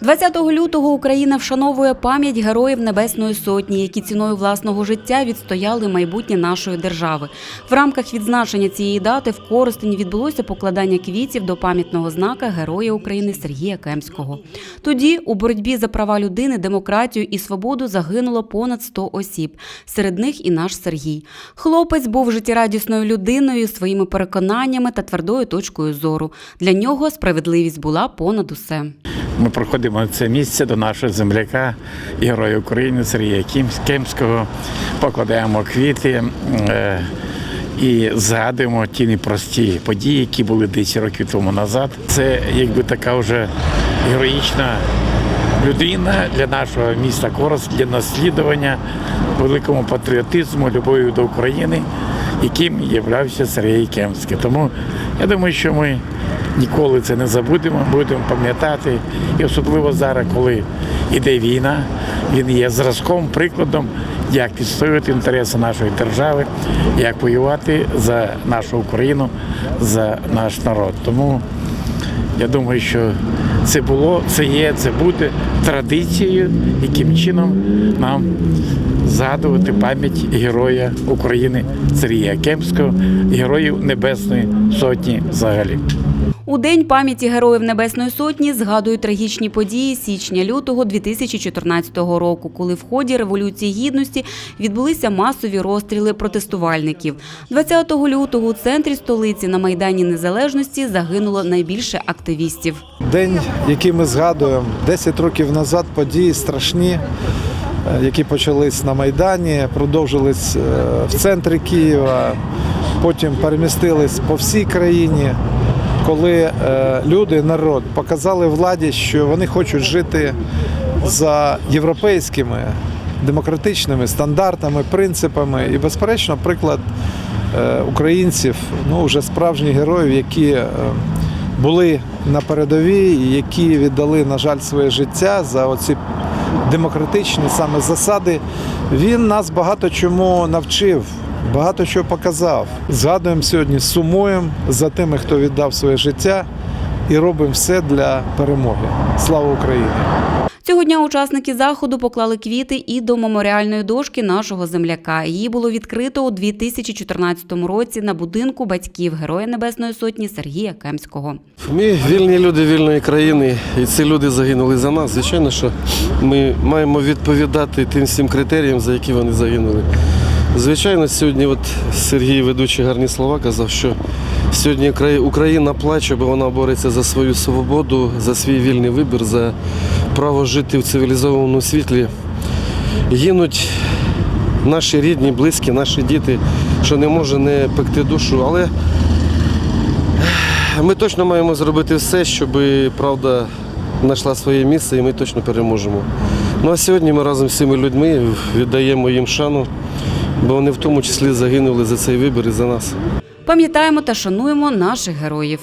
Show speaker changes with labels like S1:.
S1: 20 лютого Україна вшановує пам'ять героїв Небесної Сотні, які ціною власного життя відстояли майбутнє нашої держави. В рамках відзначення цієї дати в Коростені відбулося покладання квітів до пам'ятного знака Героя України Сергія Кемського. Тоді у боротьбі за права людини, демократію і свободу загинуло понад 100 осіб. Серед них і наш Сергій. Хлопець був життєрадісною людиною, своїми переконаннями та твердою точкою зору. Для нього справедливість була понад усе.
S2: Ми проходимо це місце до нашого земляка, героя України Сергія Кемського, покладаємо квіти е, і згадуємо ті непрості події, які були 10 років тому назад. Це якби така вже героїчна людина для нашого міста Корос, для наслідування великому патріотизму, любові до України, яким являвся Сергій Кемський. Тому я думаю, що ми ніколи це не забудемо, будемо пам'ятати. І особливо зараз, коли йде війна, він є зразком, прикладом, як відстоювати інтереси нашої держави, як воювати за нашу Україну, за наш народ. Тому я думаю, що це було, це є, це буде традицією, яким чином нам згадувати пам'ять героя України Сергія Кемського, героїв Небесної Сотні взагалі.
S1: У день пам'яті героїв Небесної Сотні згадують трагічні події січня-лютого 2014 року, коли в ході Революції Гідності відбулися масові розстріли протестувальників. 20 лютого у центрі столиці на Майдані Незалежності загинуло найбільше активістів.
S3: День, який ми згадуємо 10 років назад, події страшні, е, які почались на Майдані, продовжились е, в центрі Києва, потім перемістились по всій країні, коли е, люди, народ показали владі, що вони хочуть жити за європейськими демократичними стандартами, принципами. І, безперечно, приклад е, українців, ну вже справжніх героїв, які е, були на передовій, які віддали, на жаль, своє життя за оці демократичні саме засади. Він нас багато чому навчив. Багато чого показав. Згадуємо сьогодні, сумуємо за тими, хто віддав своє життя, і робимо все для перемоги. Слава Україні!
S1: Цього дня учасники заходу поклали квіти і до меморіальної дошки нашого земляка. Її було відкрито у 2014 році на будинку батьків Героя Небесної Сотні Сергія Кемського.
S4: Ми вільні люди вільної країни, і ці люди загинули за нас. Звичайно, що ми маємо відповідати тим всім критеріям, за які вони загинули. Звичайно, сьогодні от Сергій, ведучий гарні слова, казав, що сьогодні Україна плаче, бо вона бореться за свою свободу, за свій вільний вибір, за право жити в цивілізованому світлі. Гинуть наші рідні, близькі, наші діти, що не може не пекти душу. Але ми точно маємо зробити все, щоб правда знайшла своє місце і ми точно переможемо. Ну а сьогодні ми разом з цими людьми віддаємо їм шану, бо вони в тому числі загинули за цей вибір і за нас.
S1: Пам'ятаємо та шануємо наших героїв.